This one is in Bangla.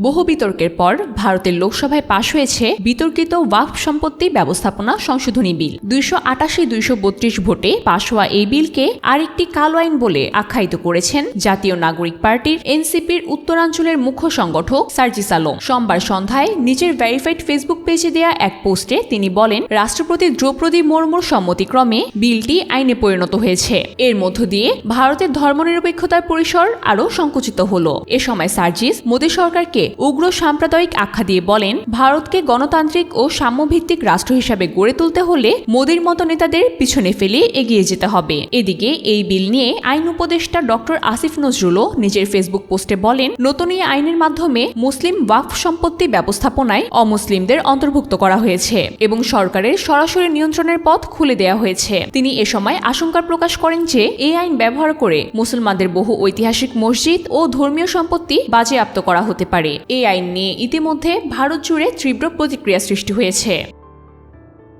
বহু বিতর্কের পর ভারতের লোকসভায় পাশ হয়েছে বিতর্কিত ওয়াকফ সম্পত্তি ব্যবস্থাপনা সংশোধনী বিল। দুইশো আটাশি, দুইশো বত্রিশ ভোটে পাশ হওয়া এই বিলকে আরেকটি কালো আইন বলে আখ্যায়িত করেছেন জাতীয় নাগরিক পার্টির এনসিপির উত্তরাঞ্চলের মুখ্য সংগঠক সার্জিস আলম। সোমবার সন্ধ্যায় নিজের ভেরিফাইড ফেসবুক পেজে দেয়া এক পোস্টে তিনি বলেন, রাষ্ট্রপতি দ্রৌপদী মুর্মুর সম্মতিক্রমে বিলটি আইনে পরিণত হয়েছে। এর মধ্য দিয়ে ভারতের ধর্মনিরপেক্ষতার পরিসর আরও সংকুচিত হল। এ সময় সার্জিস, মোদী সরকারকে উগ্র সাম্প্রদায়িক আখ্যা দিয়ে বলেন, ভারতকে গণতান্ত্রিক ও সাম্যভিত্তিক রাষ্ট্র হিসাবে গড়ে তুলতে হলে মোদীর মতো নেতাদের পিছনে ফেলে এগিয়ে যেতে হবে। এদিকে এই বিল নিয়ে আইন উপদেষ্টা ডক্টর আসিফ নজরুলও নিজের ফেসবুক পোস্টে বলেন, নতুন এই আইনের মাধ্যমে মুসলিম ওয়াকফ সম্পত্তি ব্যবস্থাপনায় অমুসলিমদের অন্তর্ভুক্ত করা হয়েছে এবং সরকারের সরাসরি নিয়ন্ত্রণের পথ খুলে দেওয়া হয়েছে। তিনি এ সময় আশঙ্কা প্রকাশ করেন যে, এই আইন ব্যবহার করে মুসলমানদের বহু ঐতিহাসিক মসজিদ ও ধর্মীয় সম্পত্তি বাজেয়াপ্ত করা হতে পারে। এই আইন নিয়ে ইতিমধ্যে ভারত জুড়ে তীব্র প্রতিক্রিয়া সৃষ্টি হয়েছে।